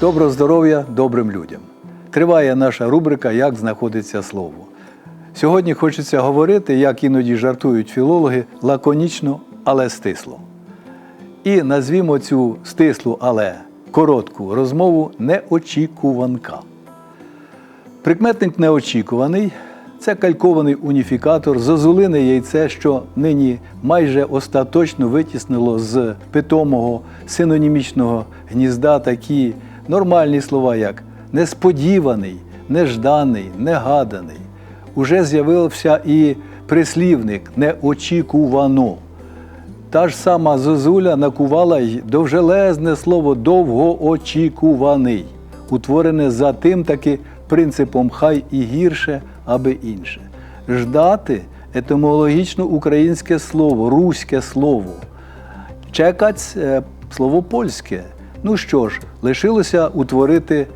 Доброго здоров'я добрим людям. Триває наша рубрика Як знаходиться слово. Сьогодні хочеться говорити, як іноді жартують філологи, лаконічно, але стисло. І назвімо цю стислу, але коротку розмову неочікуванка. Прикметник неочікуваний це калькований уніфікатор, зозулине яйце, що нині майже остаточно витіснило з питомого синонімічного гнізда такі нормальні слова, як несподіваний, нежданий, негаданий. Уже з'явився і прислівник неочікувано. Та ж сама зозуля накувала й довжелезне слово довгоочікуваний, утворене за тим таки принципом хай і гірше, аби інше. Ждати етимологічно українське слово, руське слово. Чекаць е, слово польське. Ну що ж, лишилося утворити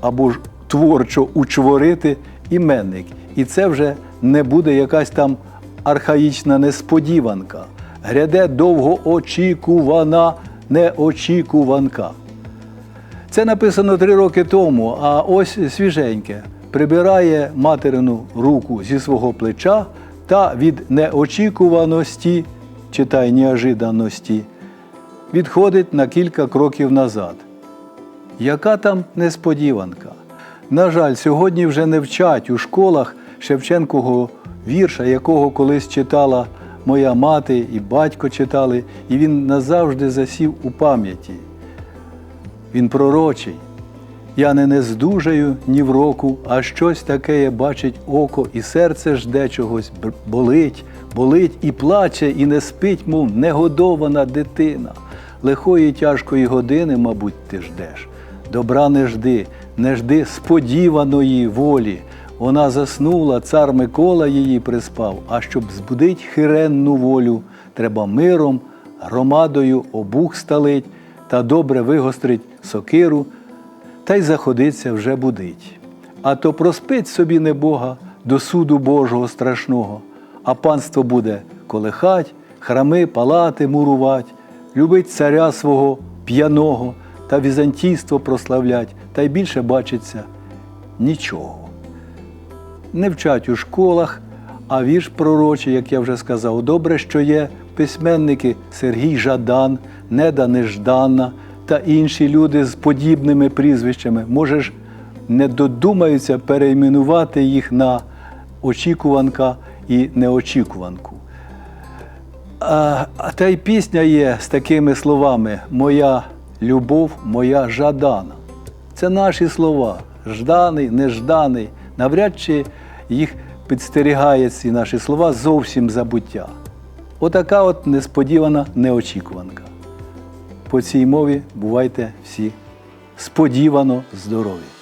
або ж творчо учворити іменник. І це вже не буде якась там архаїчна несподіванка. Гряде довгоочікувана неочікуванка. Це написано три роки тому, а ось свіженьке. Прибирає материну руку зі свого плеча та від неочікуваності, читай неожиданості, відходить на кілька кроків назад. Яка там несподіванка? На жаль, сьогодні вже не вчать у школах Шевченкового вірша, якого колись читала моя мати і батько читали, і він назавжди засів у пам'яті. Він пророчий. Я не нездужаю ні в року, а щось таке бачить око, і серце жде чогось, болить, болить і плаче, і не спить, мов негодована дитина. Лихої тяжкої години, мабуть, ти ждеш. Добра не жди, не жди сподіваної волі. Вона заснула, цар Микола її приспав, а щоб збудить хиренну волю, треба миром, громадою обух сталить та добре вигострить сокиру, та й заходиться вже будить. А то проспить собі небога до суду Божого страшного, а панство буде колихать, храми, палати мурувать, любить царя свого п'яного та візантійство прославлять, та й більше бачиться нічого. Не вчать у школах, а вірш пророчий, як я вже сказав, добре, що є письменники Сергій Жадан, Неда Неждана та інші люди з подібними прізвищами. Може ж, не додумаються перейменувати їх на очікуванка і неочікуванку. Та й пісня є з такими словами: Моя любов, моя жадана. Це наші слова. Жданий, нежданий. Навряд чи їх підстерігає ці наші слова зовсім забуття. Отака от несподівана неочікуванка. По цій мові бувайте всі сподівано здорові!